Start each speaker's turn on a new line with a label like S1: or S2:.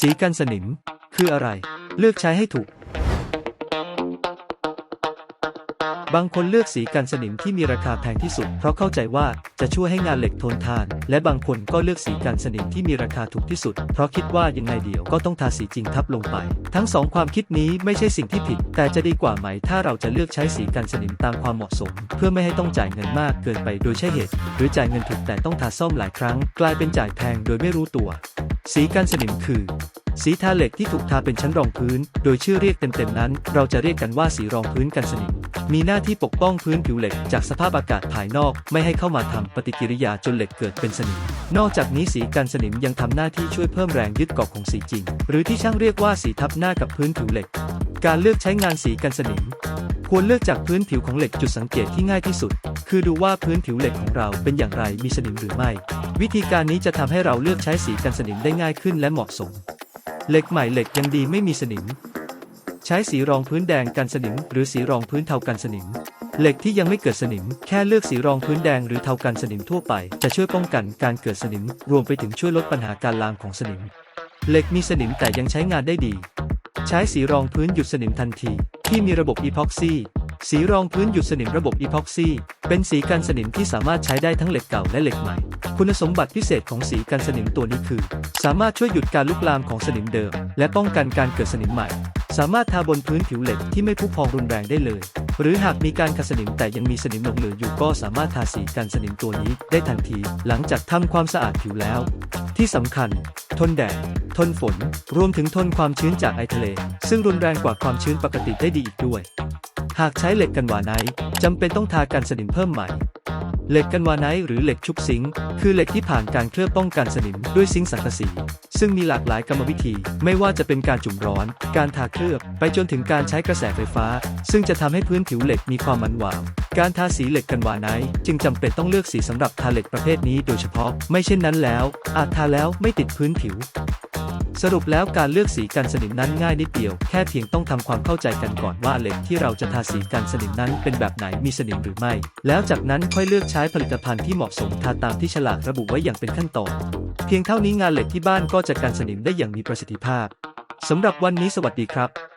S1: สีกันสนิม คืออะไร เลือกใช้ให้ถูก บางคนเลือกสีกันสนิมที่มีราคาแพงที่สุด เพราะเข้าใจว่าจะช่วยให้งานเหล็กทนทาน และบางคนก็เลือกสีกันสนิมที่มีราคาถูกที่สุด เพราะคิดว่ายังไงเดียวก็ต้องทาสีจริงทับลงไป ทั้งสองความคิดนี้ไม่ใช่สิ่งที่ผิด แต่จะดีกว่าไหมถ้าเราจะเลือกใช้สีกันสนิมตามความเหมาะสม เพื่อไม่ให้ต้องจ่ายเงินมากเกินไปโดยใช่เหตุ หรือจ่ายเงินถูกแต่ต้องทาซ่อมหลายครั้ง กลายเป็นจ่ายแพงโดยไม่รู้ตัว สีกันสนิมคือ สีทาเหล็กที่ถูกทาเป็นชั้นรองพื้น โดยชื่อเรียกเต็มๆนั้น เราจะเรียกกันว่าสีรองพื้นกันสนิม มีหน้าที่ปกป้องพื้นผิวเหล็กจากสภาพอากาศภายนอก ไม่ให้เข้ามาทำปฏิกิริยาจนเหล็กเกิดเป็นสนิม นอกจากนี้สีกันสนิมยังทำหน้าที่ช่วยเพิ่มแรงยึดเกาะของสีจริง หรือที่ช่างเรียกว่าสีทับหน้ากับพื้นผิวเหล็ก การเลือกใช้งานสีกันสนิมควรเลือกจากพื้นผิวของเหล็กจุดสังเกตที่ง่ายที่สุด คือดูว่าพื้นผิวเหล็กของเราเป็นอย่างไรมีสนิมหรือไม่ วิธีการนี้จะทำให้เราเลือกใช้สีกันสนิมได้ง่ายขึ้นและเหมาะสม เหล็กใหม่เหล็กยังดีไม่มีสนิม ใช้สีรองพื้นแดงกันสนิม หรือสีรองพื้นเทากันสนิม เหล็กที่ยังไม่เกิดสนิม แค่เลือกสีรองพื้นแดงหรือเทากันสนิมทั่วไป จะช่วยป้องกันการเกิดสนิม รวมไปถึงช่วยลดปัญหาการลามของสนิม เหล็กมีสนิมแต่ยังใช้งานได้ดี ใช้สีรองพื้นหยุดสนิมทันที ที่มีระบบอีพ็อกซี่ สีรองพื้นหยุดสนิมระบบอีพ็อกซี่ เป็นสีกันสนิมที่สามารถใช้ได้ทั้งเหล็กเก่าและเหล็กใหม่ คุณสมบัติพิเศษของสีกันสนิมตัวนี้คือ สามารถช่วยหยุดการลุกลามของสนิมเดิม และป้องกันการเกิดสนิมใหม่ สามารถทาบนพื้นผิวเหล็กที่ไม่พุพองรุนแรงได้เลย หรือหากมีการขัดสนิมแต่ยังมีสนิมหลงเหลืออยู่ก็สามารถทาสีกันสนิมตัวนี้ได้ทันที หลังจากทำความสะอาดผิวแล้ว ที่สำคัญ ทนแดดทนฝน รวมถึงทนความชื้นจากไอทะเล ซึ่งรุนแรงกว่าความชื้นปกติได้ดีอีกด้วย หากใช้เหล็กกันวาไนท์จำเป็นต้องทากันสนิมเพิ่มใหม่ เหล็กกันวาไนหรือเหล็กชุบซิงค์คือเหล็กที่ผ่านการเคลือบป้องกันสนิมด้วยซิงค์สังกะสี ซึ่งมีหลากหลายกรรมวิธี ไม่ว่าจะเป็นการจุ่มร้อน การทาเคลือบ ไปจนถึงการใช้กระแสไฟฟ้า ซึ่งจะทำให้พื้นผิวเหล็กมีความมันวาว การทาสีเหล็กกันวาไนจึงจำเป็นต้องเลือกสีสำหรับทาเหล็กประเภทนี้โดยเฉพาะ ไม่เช่นนั้นแล้ว อาจทาแล้วไม่ติดพื้นผิว สรุปแล้วการเลือกสีกันสนิมนั้นง่ายนิดเดียว แค่เพียงต้องทำความเข้าใจกันก่อนว่าเหล็กที่เราจะทาสีกันสนิมนั้นเป็นแบบไหนมีสนิมหรือไม่ แล้วจากนั้นค่อยเลือกใช้ผลิตภัณฑ์ที่เหมาะสมทาตามที่ฉลากระบุไว้อย่างเป็นขั้นตอน เพียงเท่านี้งานเหล็กที่บ้านก็จะกันสนิมได้อย่างมีประสิทธิภาพสำหรับวันนี้สวัสดีครับ